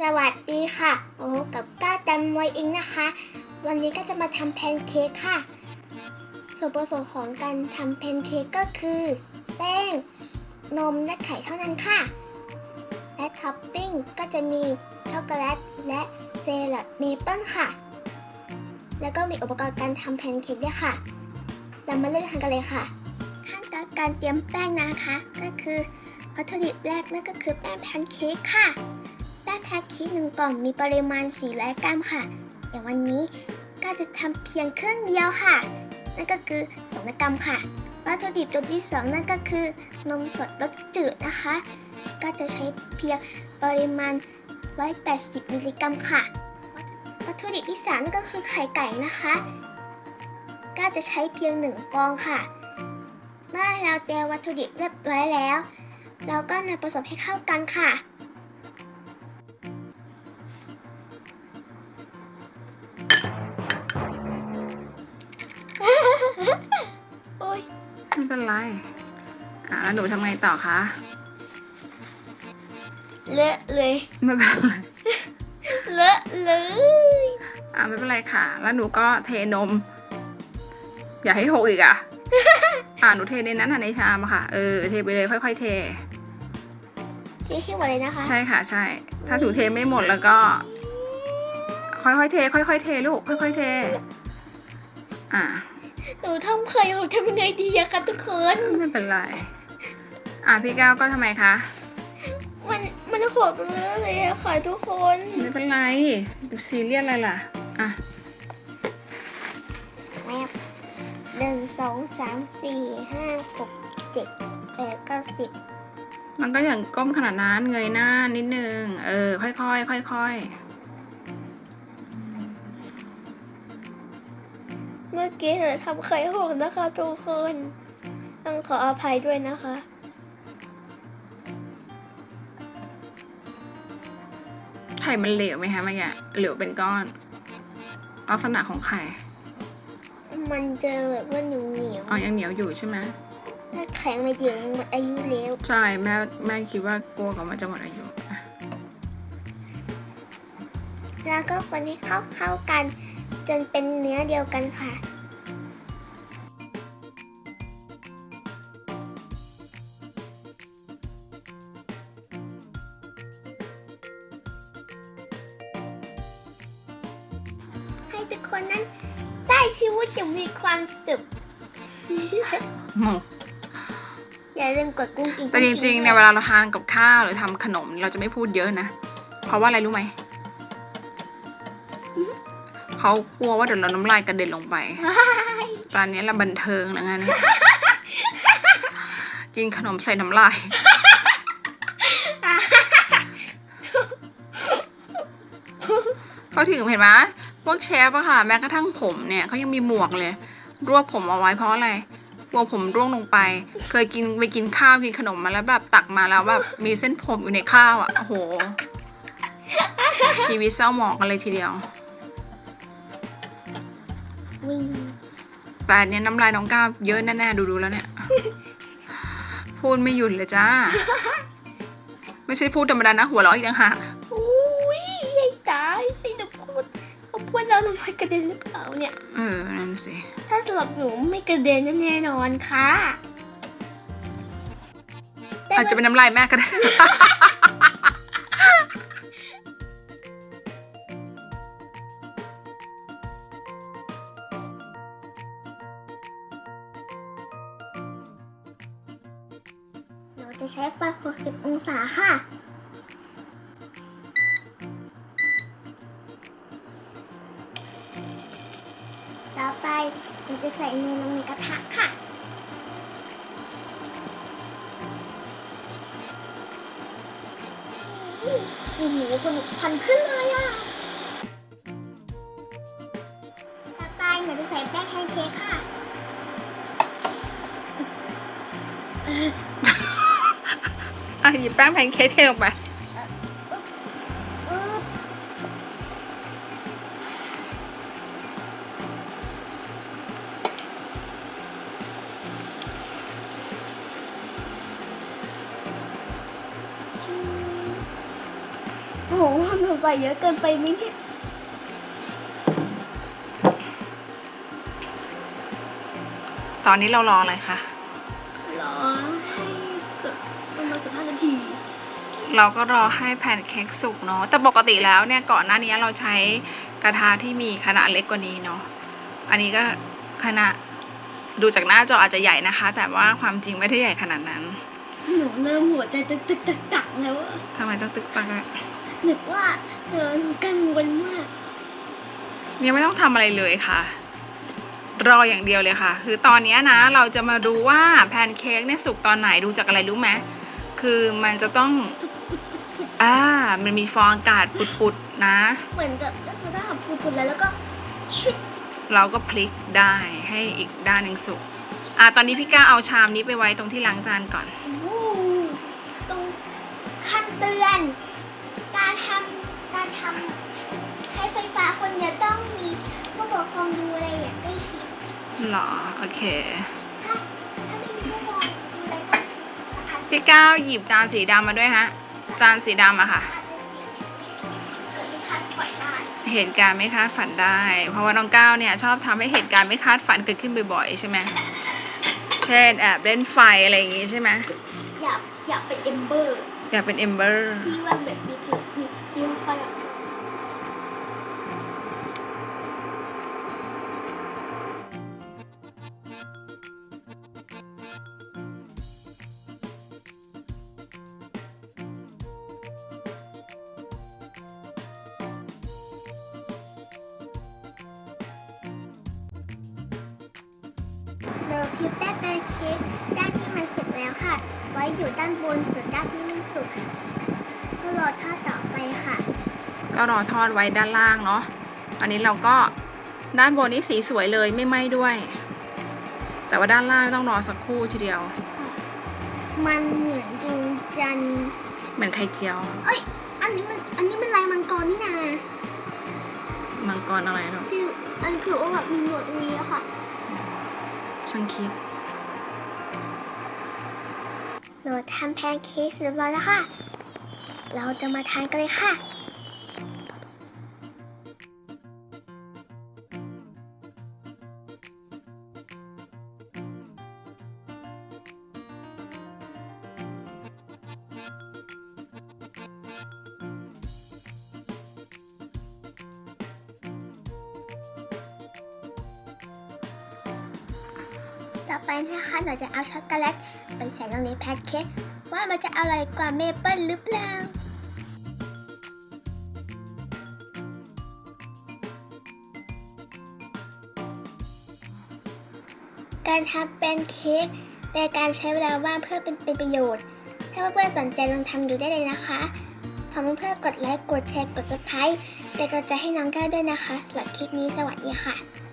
สวัสดีค่ะ โอ้กับก้าจำไว้เองนะคะ วันนี้ก็จะมาทำแพนเค้กค่ะ ส่วนผสมของการทำแพนเค้กก็คือ แป้ง นม และไข่เท่านั้นค่ะ และท็อปปิ้งก็จะมีช็อกโกแลตและเซรัตเมเปิลค่ะ แล้วก็มีอุปกรณ์การทำแพนเค้กด้วยค่ะ เรามาเริ่มทำกันเลยค่ะ ขั้นตอนการเตรียมแป้งนะคะ ก็คือวัตถุดิบแรกนั่นก็คือแป้งแพนเค้กค่ะ แป้งแพนเค้กหนึ่งกล่องมีปริมาณ 400 กรัมค่ะอย่วันนี้ก็จะทำเพียงครึ่งเดียวค่ะ นั่นก็คือ2กรัมค่ะ วัตถุดิบตัวที่สองนั่นก็คือนมสดรสจืดนะคะ ก็จะใช้เพียงปริมาณ 180 มิลลิกรัมค่ะ วัตถุดิบที่สามนั่นก็คือไข่ไก่นะคะ ก็จะใช้เพียงหนึ่งฟองค่ะเมื่อเราเตรียมวัตถุดิบเรียบร้อยแล้ว เราก็นำผสมให้เข้ากันค่ะ เป็นไร อ่าแล้วหนูทำไงต่อคะ เลอะเลยไม่เป็นไร เลอะเลยอ่าไม่เป็นไรค่ะ แล้วหนูก็เทนม อย่าให้หกอีกอะ อ่าหนูเทในนั้นอะในชามอะค่ะ เออเทไปเลยค่อย ๆ เทที่ที่หมดเลยนะคะใช่ค่ะ ใช่ ถ้าหนูเทไม่หมดแล้วก็ ค่อยๆเท ค่อยๆเทลูกค่อยๆเท อ่า หนูทำไข่หนูทำยังไงดีอะคะทุกคน ไม่เป็นไร อ่าพี่แก้วก็ทำไมคะ มันมันหกเลอะเลยอะค่ะทุกคน ไม่เป็นไรซีเรียสอะไรล่ะ อะแมบหนึ่งสองสามสี่ห้าหกเจ็ดแปดเก้าสิบมันก็อย่างก้มขนาดนั้นเงยหน้านิดนึง เออ ค่อยๆค่อย เมื่อกี้หนูทำไข่หกนะคะทุกคน ต้องขออภัยด้วยนะคะๆไข่มันเหลวไหมคะเมื่อกี้เหลวเป็นก้อน ลักษณะของไข่ มันจะแบบว่าเหนียวเหนียวอ๋อยังเหนียวอยู่ใช่ไหมถ้าแข็งไปเดี๋ยวหมดอายุแล้วใช่แม่แม่คิดว่ากลัวกับมันจะหมดอายุอะแล้วก็คนให้เข้าเข้ากัน จนเป็นเนื้อเดียวกันค่ะ ให้ทุกคนนั้นได้ชีวิตอย่างมีความสุขหมูอย่าลืมกดกุ้งอิงแต่จริงๆเนี่ยเวลาเราทานกับข้าวหรือทำขนมเราจะไม่พูดเยอะนะ เพราะว่าอะไรรู้ไหม เขากลัวว่าเดี๋ยวเราน้ำลายกระเด็นลงไปว้ายตอนนี้เราบันเทิงแล้วไงเนี่ยกินขนมใส่น้ำลาย เขาถึงเห็นไหมพวกเชฟอะค่ะ แม้กระทั่งผมเนี่ยเขายังมีหมวกเลย รวบผมเอาไว้เพราะอะไรกลัวผมร่วงลงไป เคยกินไปกินข้าวกินขนมมาแล้วแบบตักมาแล้วแบบมีเส้นผมอยู่ในข้าวอะโอ้โห ชีวิตเศร้าหมองกันเลยทีเดียว วิ่งแต่อันเนี้ยน้ำลายน้องก้าวเยอะแน่ๆดูๆแล้วเนี่ย พูดไม่หยุดเลยจ้า ไม่ใช่พูดธรรมดานะ หัวเราะอีกต่างหากอุ้ยยายตายสิหนูพูดเขาพูดแล้วน้ำลายกระเด็นหรือเปล่าเนี่ย เออ นั่นสิ ถ้าสำหรับหนูไม่กระเด็นแน่นอนค่ะแต่อาจจะเป็นน้ำลายแม่ก็ได้ 60องศาค่ะ ต่อไปหนูจะใส่เนยลงในกระทะค่ะ โอ้โหคนลุกพันขึ้นเลยอะ ต่อไปหนูจะใส่แป้งแพนเค้กค่ะ อะหยิบแป้งแพนเค้กเทลงไปอึ๊บโอ้โหแบบใส่เยอะเกินไปไหมเนี่ยตอนนี้เรารออะไรคะรอใเราก็รอให้แผ่นเค้กสุกเนาะแต่ปกติแล้วเนี่ยก่อนหน้านี้เราใช้กระทะที่มีขนาดเล็กกว่านี้เนาะอันนี้ก็ขนาดดูจากหน้าจออาจจะใหญ่นะคะ แต่ว่าความจริงไม่ได้ใหญ่ขนาดนั้น หนูเริ่มหัวใจตึกตึกตึกตักแล้วอะทำไมต้องตึกตักอะนึกว่าเออหนูกังวลมากยังไม่ต้องทำอะไรเลยค่ะ รออย่างเดียวเลยค่ะ คือตอนเนี้ยนะเราจะมาดูว่าแพนเค้กเนี่ยสุกตอนไหนดูจากอะไรรู้ไหมคือมันจะต้อง อ่า มันมีฟองอากาศปุดๆนะ เหมือนกับก็คือถ้าทำปุดๆแล้วแล้วก็ชิดเราก็พลิกได้ให้อีกด้านหนึ่งสุก อะตอนนี้พี่ก้าเอาชามนี้ไปไว้ตรงที่ล้างจานก่อน วู้ตรงคำเตือน การทำการทำใช้ไฟฟ้าคนเดียวต้องมีผู้ปกครองดูอะไรอย่างใกล้ชิดหรอ โอเค ถ้าถ้าไม่มีผู้ปกครองดูอะไรใกล้ชิดนะคะ พี่ก้าวหยิบจานสีดำมาด้วยฮะ จานสีดำอะค่ะอาจจะเสียเกิดไม่คาดฝันได้เหตุการณ์ไม่คาดฝันได้ เพราะว่าน้องก้าวเนี่ยชอบทำให้เหตุการณ์ไม่คาดฝันเกิดขึ้นบ่อยๆใช่ไหมเช่นแอบเล่นไฟอะไรอย่างงี้ใช่ไหมอยากอยากเป็นเอมเบอร์อยากเป็นเอมเบอร์ที่ว่าแบบมีผิวมีผิวไฟ เราพิมพ์แป้งแพนเค้กด้านที่มันสุกแล้วค่ะ ไว้อยู่ด้านบนส่วนด้านที่ไม่สุกก็รอทอดต่อไปค่ะ ก็รอทอดไว้ด้านล่างเนาะอันนี้เราก็ด้านบนนี้สีสวยเลยไม่ไหม้ด้วย แต่ว่าด้านล่างต้องรอสักครู่ทีเดียว มันเหมือนดวงจันทร์เหมือนไข่เจียว เอ้ย อันนี้มัน อันนี้มันลายมังกรนี่นามังกรอะไรเนาะที่อันคือว่าแบบมีหนวดตรงนี้อะค่ะ ช่างคิดเราทำแพนเค้กเสร็จเรียบร้อยแล้วค่ะ เราจะมาทานกันเลยค่ะ ต่อไปนะคะเราจะเอาช็อกโกแลตไปใส่ลงในแพนเค้กว่ามันจะอร่อยกว่าเมเปิลหรือเปล่าการทำเป็นเค้กเป็นการใช้เวลาว่างเพื่อเป็นเป็นประโยชน์ ถ้าเพื่อนๆสนใจลองทำดูได้เลยนะคะขอเพื่อนๆกดไลค์ กดแชร์ กด subscribe เป็นกำลังใจให้น้องก้าวด้วยนะคะสำหรับคลิปนี้สวัสดีค่ะ